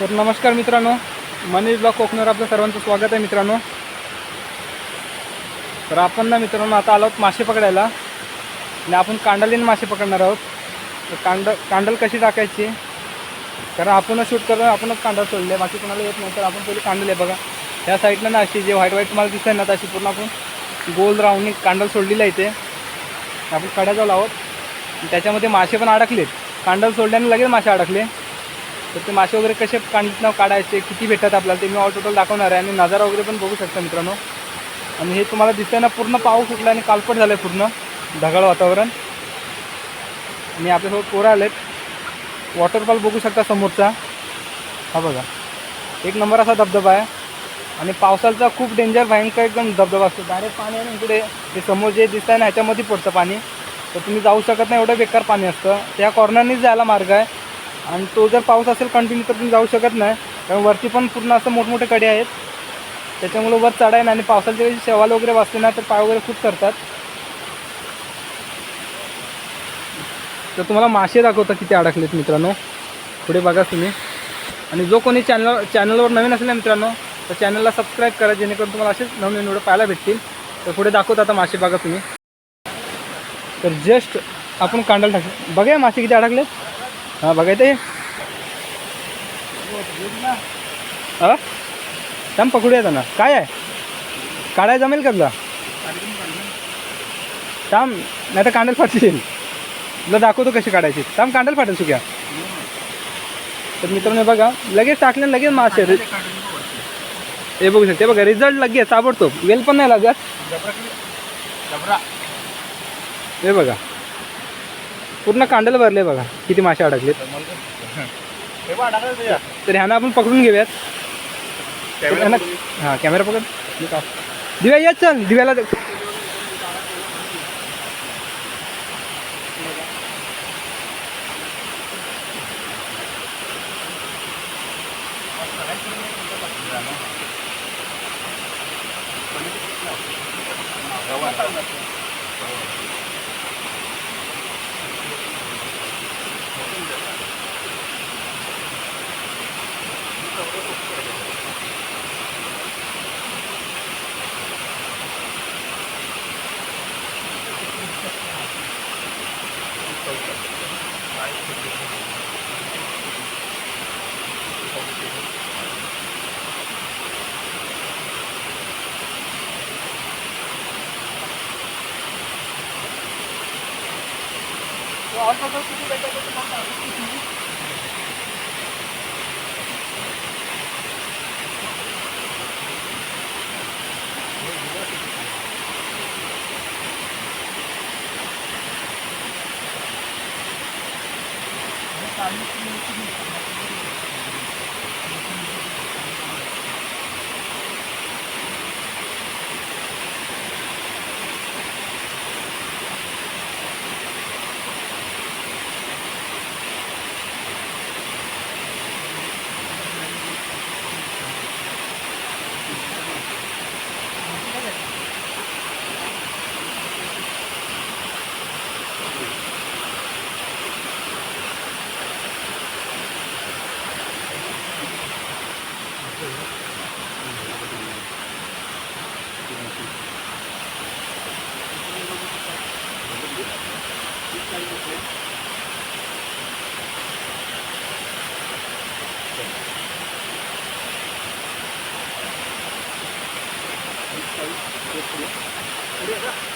तर नमस्कार मित्रांनो मनीष ब्लॉक कोकणावर आपलं सर्वांचं स्वागत आहे मित्रांनो. तर आपण ना मित्रांनो आता आलो आहोत मासे पकडायला. आणि आपण कांडलीने मासे पकडणार आहोत. तर कांड कांडल कशी टाकायची? कारण आपणच शूट करतो आपणच कांडल सोडले. बाकी कोणाला येत नाही तर आपण पहिले कांडल आहे बघा. ह्या साईडला ना अशी जे व्हाईट व्हाईट तुम्हाला दिसत ना तशी पूर्ण आपण गोल राऊंडनी कांडल सोडलेलं आहे इथे. आपण कड्या जाऊ आहोत त्याच्यामध्ये मासे पण अडकलेत. कांडल सोडल्याने लगेच मासे अडकले. तर ते मासे वगैरे कसे कांडीतनं काढायचे किती भेटतात आपल्याला ते मी ऑल टोटल दाखवणार आहे. आणि नजारा वगैरे पण बघू शकता मित्रांनो. आणि हे तुम्हाला दिसतंय ना पूर्ण पाऊस उठला आणि कालपट झालं आहे पूर्ण ढगाळ वातावरण. आणि आपल्यासोबत पोरं आलेत. वॉटरफॉल बघू शकता समोरचा. हा बघा. एक नंबर असा धबधबा आहे. आणि पावसाचा खूप डेंजर भयंकर एकदम धबधबा असतो. डायरेक्ट पाणी आहे ना इकडे. ते समोर जे दिसत आहे ना ह्याच्यामध्ये पडतं पाणी. तर तुम्ही जाऊ शकत नाही एवढं बेकार पाणी असतं. त्या कॉर्नरनीच जायला मार्ग आहे. आणि तो जर पाऊस असेल कंटिन्यू तर तुम्ही जाऊ शकत नाही. कारण वरती पण पूर्ण असं मोठमोठे कडे आहेत. त्याच्यामुळे वर चढाय ना आणि पावसाच्या वेळी शेवाल वगैरे वाचते ना तर पाय वगैरे खूप करतात तर तुम्हाला मासे दाखवता किती अडकलेत मित्रांनो. पुढे बघा तुम्ही. आणि जो कोणी चॅनल चॅनलवर नवीन असेल ना मित्रांनो तर चॅनलला सबस्क्राईब करा जेणेकरून तुम्हाला असेच नवीन व्हिडिओ पाहायला भेटतील. तर पुढे दाखवता आता मासे बघा तुम्ही. तर जस्ट आपण कांडल टाक. बघा मासे किती अडकलेत. हां बघा ते हा? थांब पकडूया ना काय आहे? काढायला जमेल का तुला? थांब नाही तर कांडल फाटतील तुला दाखवतो कशी काढायची. थांब कांडल फाटेल सुक्या. तर मित्रांनो बघा लगेच टाकले लगेच मासे हे बघू शकते बघा रिझल्ट लगेच ताबडतोब वेल पण नाही लागत. हे बघा. पूर्ण कांडल भरले बघा किती मासे अडकलेत. तर ह्यानं आपण पकडून घेऊयात. ह्यानं हां कॅमेरा पकड दिव्या येत चल दिव्याला दे- ह्या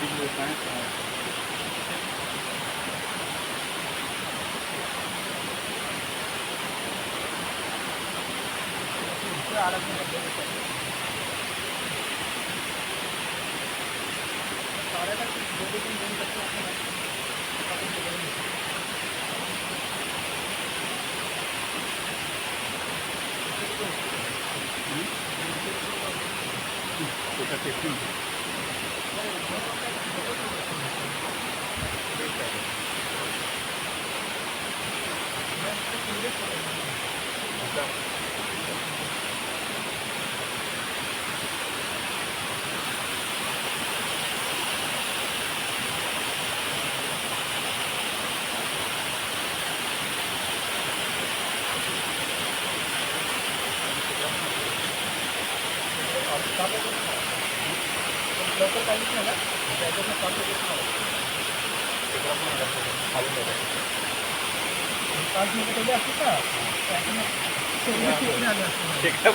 बिजली होता है सारे तक दो तीन दिन तक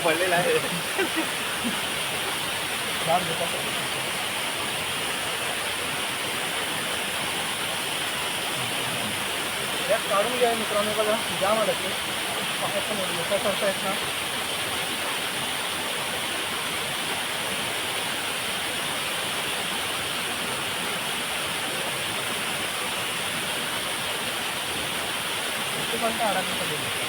पडलेला आहे. यात काढून घ्या मित्रांनो बघा. जाम आलं ते. पाहायचं नाही मोठा करता येत ना. किती पण काय अडकलं पडलेलं.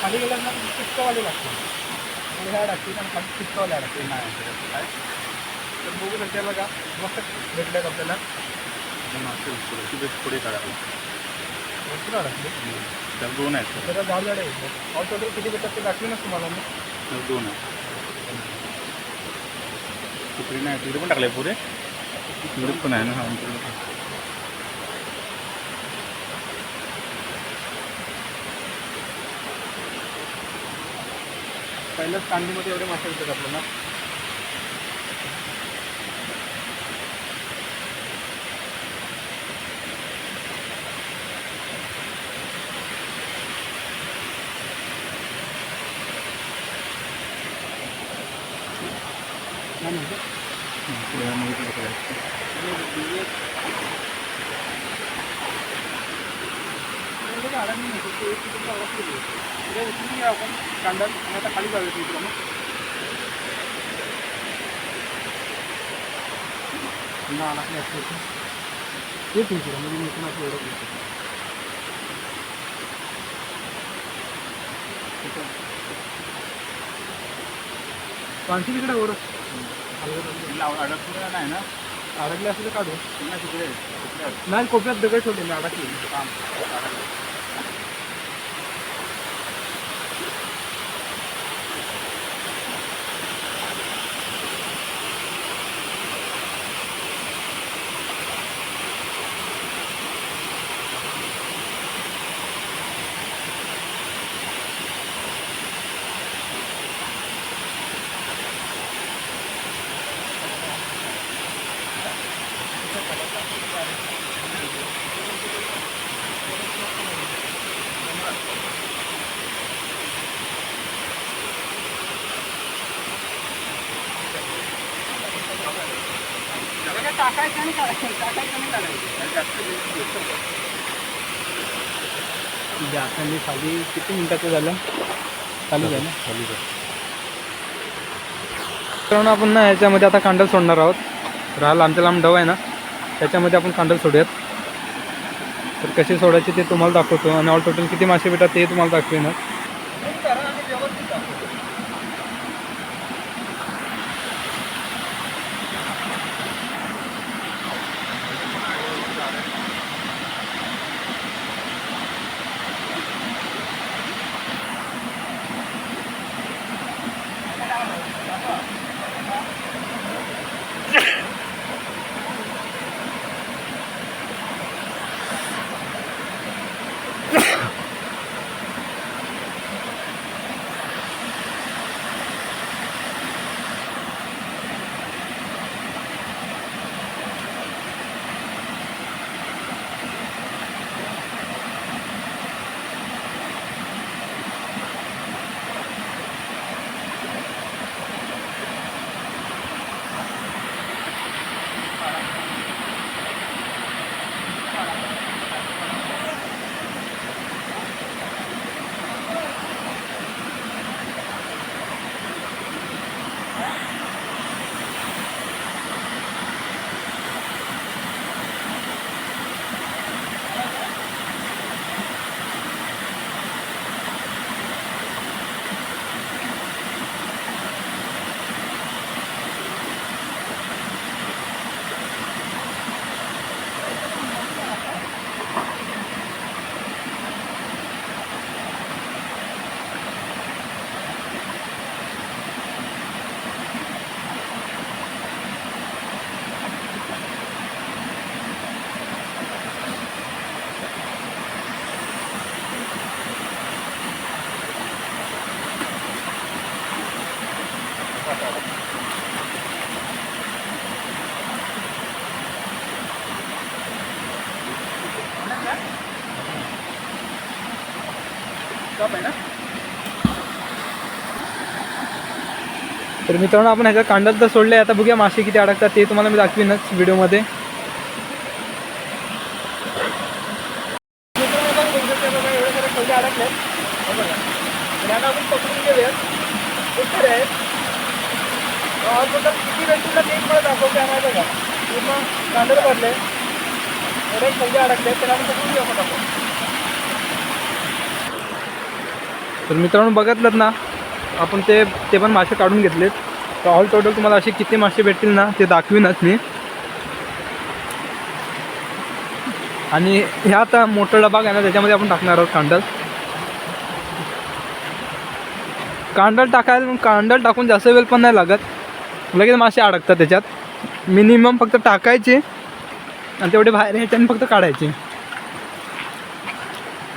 खाली गेल्यास लागते पुढे ह्या टाकतील आणि खाली चिटकवाले अडकते नाही काय तर बघू शकते बघा मस्त भेटल्यात आपल्याला पुढे भरपूर अडकले दोन आहेत झाड झाड आहे पाऊस वगैरे किती भेटतात ते दाखवे ना तुम्हाला मी दोन आहेत तिकडे नाही तिकडे पण टाकले पुरे। तिकडे पण आहे ना हा पहिल्याच कांदीमध्ये एवढे मासे येतात आपल्याला काय म्हणतो? हा, पुढे मग इकडे करायचं. एवढं नाही. एक. उद्या उचलून घ्या आपण कांदा आणि आता खाली जाऊया मित्रांनो ते. म्हणजे मी पण असं एवढं तिकडे अडकलं नाही ना अडकले असले तर काढू नाही तिकडे. नाही कोपऱ्यात दगड ठेवले मी अडकले काम टाकायचं काढायचं म्हणजे मी खाली किती मिनिटाचं झालं? चालू झालं. चालू. मित्रांनो आपण ना याच्यामध्ये आता कांडल सोडणार आहोत. राहिला आमच्या लांब डव आहे ना त्याच्यामध्ये आपण कांडल सोडूयात. तर कसे सोडायचे ते तुम्हाला दाखवतो. आणि ऑल टोटल किती मासे भेटतात ते तुम्हाला दाखवेन. तर मित्रांनो आपण ह्याचा कांडात तर सोडले आता बघूया मासे किती अडकतात. ते तुम्हाला मी दाखवीनच व्हिडिओमध्ये. तर मित्रांनो बघितलं ना आपण ते ते पण मासे काढून घेतलेत. तर ऑल टोटल तुम्हाला असे किती मासे भेटतील ना ते दाखवीनच मी. आणि ह्या आता मोठा डबा आहे ना त्याच्यामध्ये आपण टाकणार आहोत कांडल. कांडल टाकायला कांडल टाकून जास्त वेळ पण नाही लागत. लगेच मासे अडकतात त्याच्यात. मिनिमम फक्त टाकायचे आणि तेवढे बाहेर ह्याच्याने फक्त काढायचे.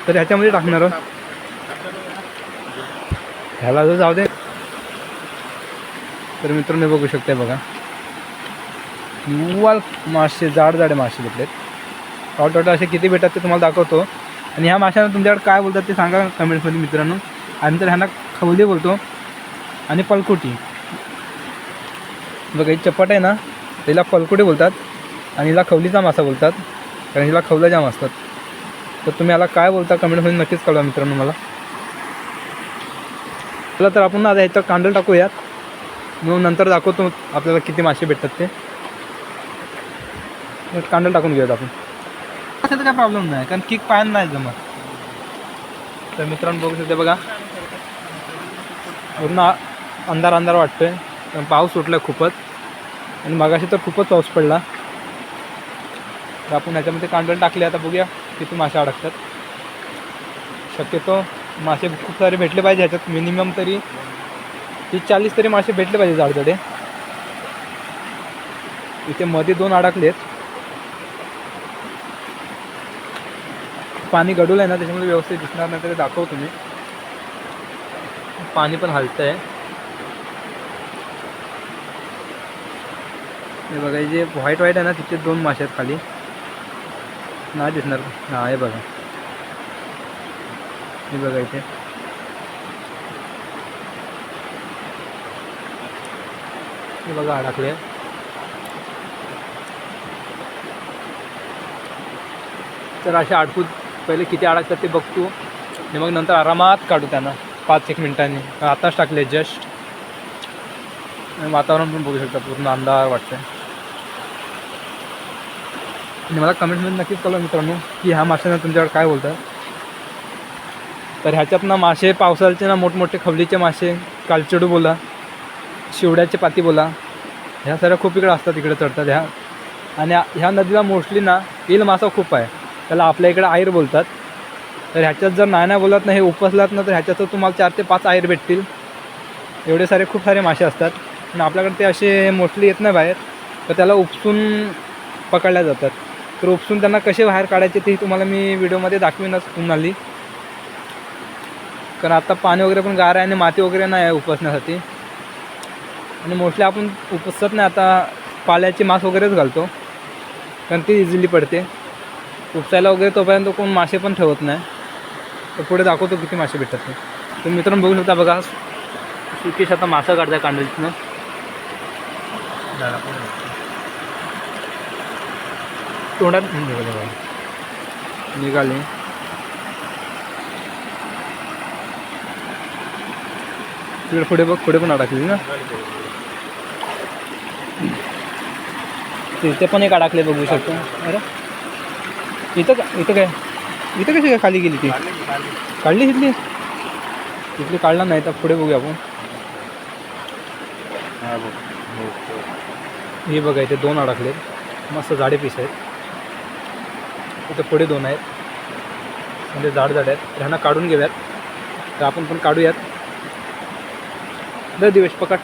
तर ह्याच्यामध्ये टाकणार आहोत. ह्याला जर जाऊ दे. तर मित्रांनो बघू शकते बघा. युवाल मासे जाड जाडे मासे भेटलेत. टॉट टॉट असे किती भेटतात ते तुम्हाला दाखवतो. आणि ह्या माशांना तुमच्याकडे काय बोलतात ते सांगा कमेंट्समध्ये मित्रांनो. आणि तर ह्यांना खवली बोलतो. आणि पलकुटी. बघा ही चपट आहे ना तिला पलकुटी बोलतात आणि हिला खवलीचा मासा बोलतात. कारण हिला खवला जाम असतात. तर तुम्ही याला काय बोलता कमेंटमध्ये नक्कीच कळवा मित्रांनो मला. चला तर आपण आता ह्याच्यात कांदल टाकूयात. मग नंतर दाखवतो आपल्याला किती मासे भेटतात ते. मग कांदल टाकून घेऊयात आपण. असं काय प्रॉब्लेम नाही कारण किक पायान नाही जमत. तर मित्रांनो बघू शकते बघा. पूर्ण आ- अंधार अंधार वाटतोय. कारण पाऊस सुटला खूपच. आणि मगाशी तर खूपच पाऊस पडला. तर आपण ह्याच्यामध्ये कांदल टाकले आता बघूया किती मासे अडकतात. शक्यतो मासे खूप सारे भेटले पाहिजे ह्याच्यात मिनिमम तरी तीस चाळीस तरी मासे भेटले पाहिजे जाडजडे. इथे मध्ये दोन अडकलेत. पाणी गडूल आहे ना त्याच्यामुळे व्यवस्थित दिसणार नाही तरी दाखव तुम्ही. पाणी पण हलतं आहे हे बघा जे व्हाईट व्हाईट आहे ना तिथे दोन मासे आहेत खाली. नाही दिसणार. हां हे बघा. हे बघा इथे हे बघा अडकले. तर असे अडकून पहिले किती अडकतात ते बघतो. आणि मग नंतर आरामात काढू त्यांना. पाच एक मिनिटांनी. आताच टाकले जस्ट वातावरण पण बघू शकता पूर्ण अंधार वाटते आणि मला कमेंटमध्ये नक्कीच कळलं मित्रांनो की ह्या माशांना तुमच्याकडे काय बोलतात. तर ह्याच्यात ना मासे पावसाळ्याचे ना मोठमोठे खवलीचे मासे कालचेडू बोला शिवड्याचे पाती बोला ह्या साऱ्या खूप इकडं असतात इकडे चढतात ह्या. आणि ह्या नदीला मोस्टली ना येल मासा खूप आहे. त्याला आपल्या इकडे आयर बोलतात. तर ह्याच्यात जर नाही बोलत ना हे उपसलात ना तर ह्याच्यात तुम्हाला चार ते पाच आयर भेटतील. एवढे सारे खूप सारे मासे असतात. आणि आपल्याकडे ते असे मोस्टली येत नाही बाहेर. तर त्याला उपसून पकडल्या जातात. तर उपसून त्यांना कसे बाहेर काढायचे ते तुम्हाला मी व्हिडिओमध्ये दाखवीनच कुणाली. कारण आता पाणी वगैरे पण गार आहे आणि माती वगैरे नाही आहे उपसण्यासाठी. आणि मोस्टली आपण उपसत नाही आता पाल्याची मास वगैरेच घालतो. कारण ती इझिली पडते. उपसायला वगैरे तोपर्यंत कोण मासे पण ठेवत नाही. तर पुढे दाखवतो किती मासे भेटतात ते. तुम्ही मित्रांनो बघू शकता बघा. सुकेश आता मासा काढताय कांडलीतनं तोंडात निघाले निघाले. तिकडे पुढे बघ पुढे पण अडकली ना तिथे पण एक अडकले बघू शकतो अरे इथं का इथं काय इथं कशी काय खाली गेली ती काढली तिथली तिथली काढला नाही तर पुढे बघूया आपण बघ हो, हे बघा इथे दोन अडकले मस्त झाडे पीस आहेत इथं पुढे दोन आहेत म्हणजे झाड झाड आहेत ह्यांना काढून घेऊयात तर आपण पण काढूयात दर दिवस पकड.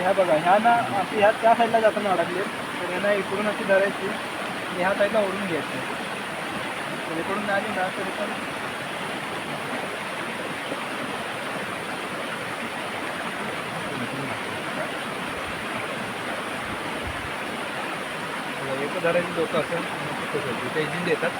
ह्या बघा ह्या ना अशी ह्या त्या साईडला जाताना अडकले. तर ह्यांना इकडून अशी धरायची आणि ह्या साईडला ओढून घ्यायची. तर इकडून नाही आली ना तरी पण एक धरायची डोकं असेल. इथे इंजिन देतात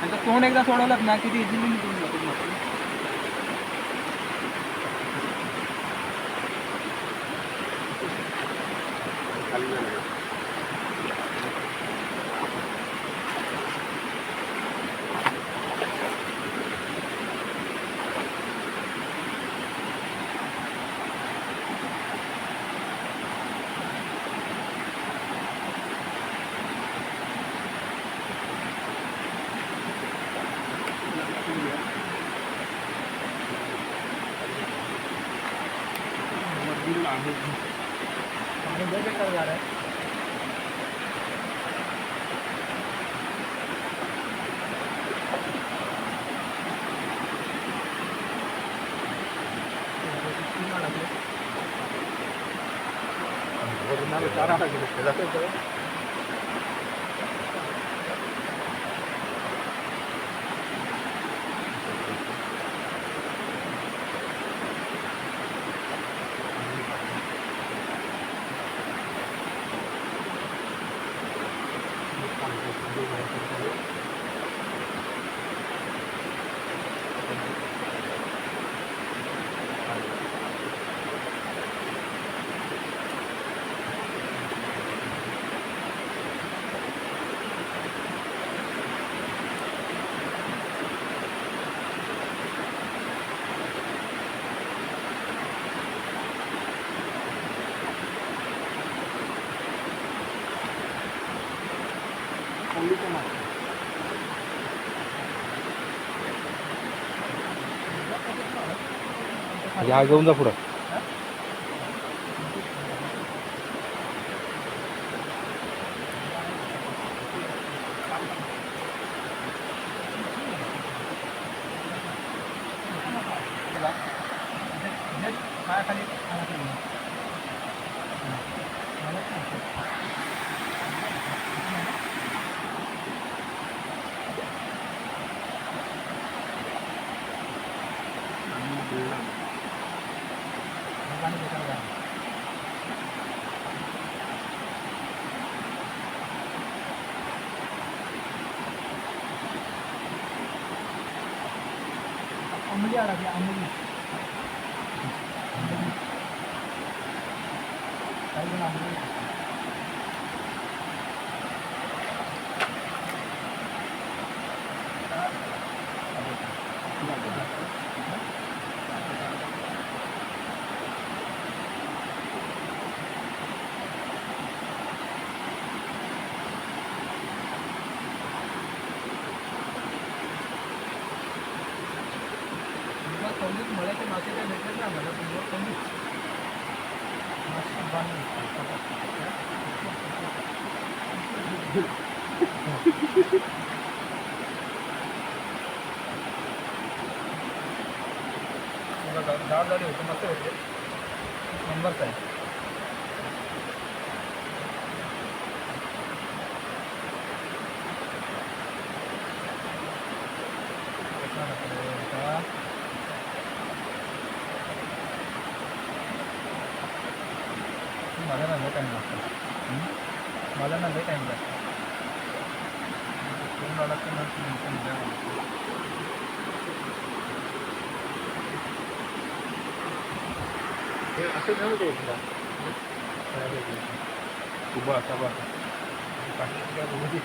त्यांचं तोंड एकदा सोडवलं ना किती इझिली निघून जातो मासे. पाणी लय बेकार गार आहे. चार अडकले. या घेऊन जा पुढं. पाणी त्याच्यावर अंमली अडकली अंमली. बांधून डाळ झाली होती मस्त भेटले नंबरच आहे मला ना लय टाईम लागतो मला ना लय टाईम लागतो फोन आला की मग टेन्शन द्या असं नव्हतं ते एकदा उभा असा बा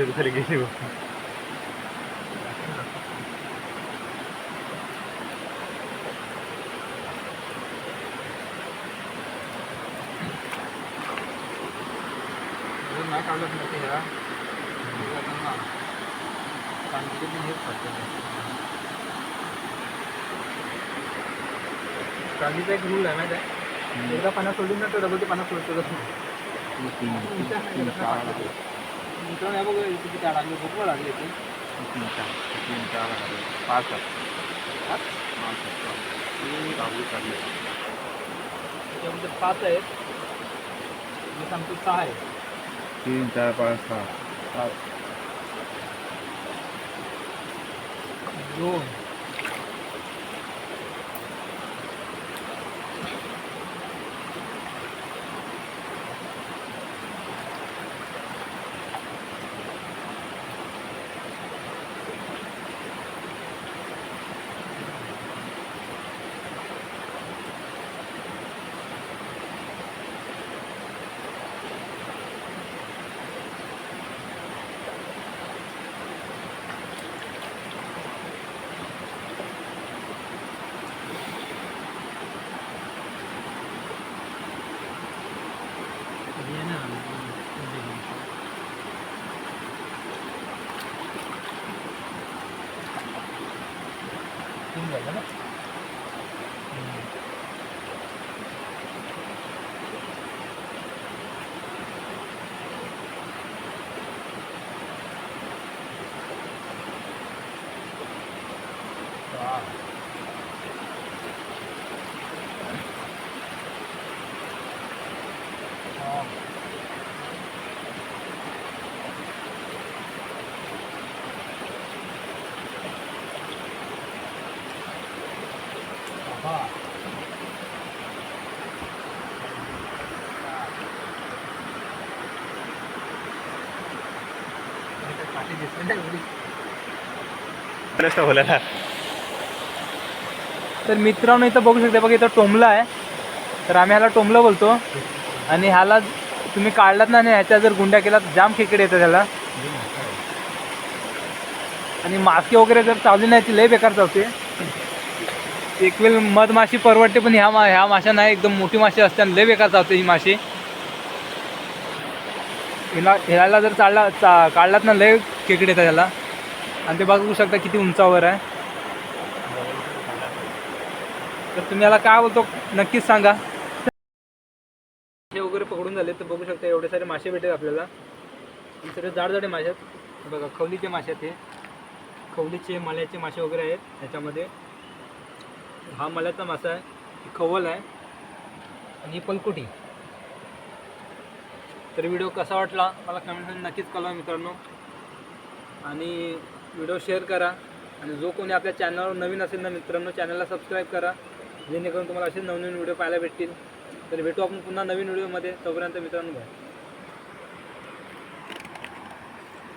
बरोबर अडकले दुसरे गेले अजून नाही काढलं नाही ते ह्या सांगितलं हेच पडतं काळजीचा एक रूल आहे माहिती आहे एकदा पाण्यात सोडून ना तर डबल ते पाण्यात सोडतच नाही तीन तीन चार मित्रांनो हे बघ इथे किती अडकले भोकळ लागले ते तीन चार तीन चार पाच काढले त्याच्यामध्ये पाच आहेत. मी सांगतो सहा आहेत. तीन चार पाच सहा. पाच दोन. बोलायला. तर मित्रांनो इथं बघू शकता बघा इथं टोमला आहे. तर आम्ही ह्याला टोमलं बोलतो. आणि ह्याला तुम्ही काढलात ना नाही ह्याच्या जर गुंड्या केला तर जाम खेकडे येतं त्याला आणि मासे वगैरे जर चावली नाही ती लय बेकार चावते. एक वेळ मधमाशी परवडते पण ह्या मा ह्या माशा नाही. एकदम मोठी माशी असते आणि लय बेकार चावते ही माशी. हिला ह्याला जर चालला चा काढलात ना लय खेकडे येतात त्याला आणि ते बघू शकता किती उंचावर आहे. तर तुम्ही याला काय बोलतो नक्कीच सांगा. मासे वगैरे पकडून झाले तर बघू शकता एवढे सारे मासे भेटेल आपल्याला. सगळे जाड जाडे मासे आहेत. बघा खवलीचे मासे आहेत हे. खवलीचे मल्याचे मासे वगैरे आहेत ह्याच्यामध्ये हा मल्याचा मासा आहे. खवल आहे. आणि ही पलकुटी. तर व्हिडिओ कसा वाटला मला कमेंटमध्ये नक्कीच कळवा मित्रांनो. आणि व्हिडिओ शेअर करा आणि जो कोणी आपल्या चॅनलवर नवीन असेल ना मित्रांनो चॅनलला सबस्क्राईब करा. जेणेकरून तुम्हाला असे नवनवीन व्हिडिओ पाहायला भेटतील. तर भेटू आपण पुन्हा नवीन व्हिडिओमध्ये. तोपर्यंत मित्रांनो बाय